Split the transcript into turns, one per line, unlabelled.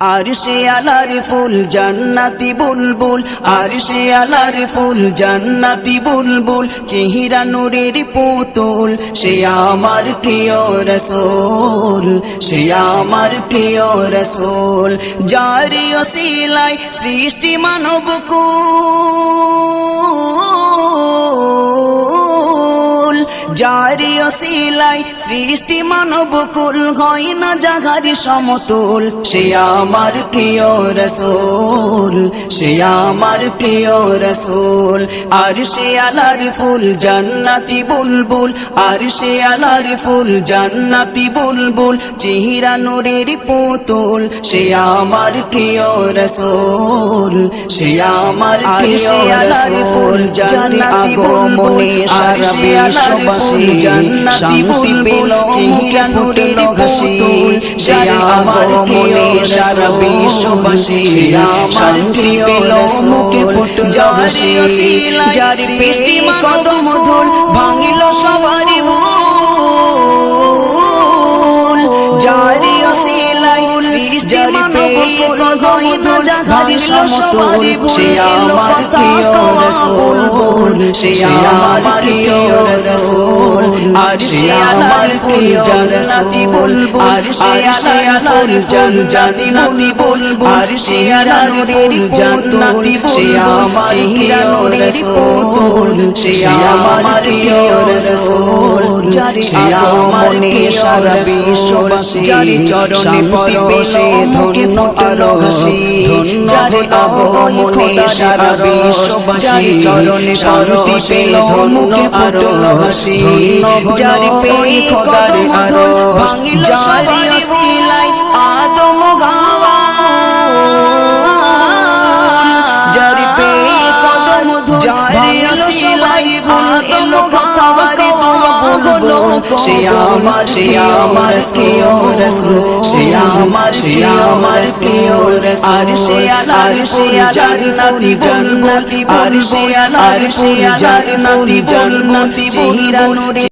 আর সে আলার ফুল জান্নাতি বুলবুল আর আলার ফুল জান্নাতি বুলবুল, চেহিরা নুরের পুতুল, সে আমার প্রিয় রসোল, সে আমার প্রিয় রসোল জারি সিলাই সৃষ্টি মানব জারি সিলাই সৃষ্টি মানব কুল হয় না জাগারি সমতুল। সে আমার প্রিয় রসোল সে আমার প্রিয় রসোল। আর সে আলার ফুল জান্নাতি বুলবুল আর সে আলার ফুল জান্নাতি বুলবুল চেহিরা নূরের পুতুল। সে আমার প্রিয় রসোল সে আমার প্রিয় ফুল জান্নাতি বুলবুল আর সে আলার ফুল জান্নাতি বুলবুল চেহিরা নূরের পুতুল সে আমার প্রিয় সারা বিশ্ববাসী শান্তি পেল মুখে ফুটল হাসি যার পেশি কদম ধুল ভাঙিল ভুল সে আমার প্রিয় রসূল সে আমার প্রিয় রসূল। আর সে আমার প্রিয় জান্নাতি বলব। আর সে ফুল জান্নাতি বলব। আর সে ফুল জান্নাতি সে আমার প্রিয় রসূল। সে আমার প্রিয় রসূল। সে আমার প্রিয় সারা বিশ্ববাসী। চরণে পরশে ধন্য আরও হাসি যারি আগমনে সারা বিশ্ববাসী। চরণে শান্তি পেল মুখে আরও হাসি যারি পেয়ে খোদার আরও ভাঙিল সে আমার সে আমার প্রিয় রসুল সে আমার সে আমার প্রিয় রসুল আর সে আর সে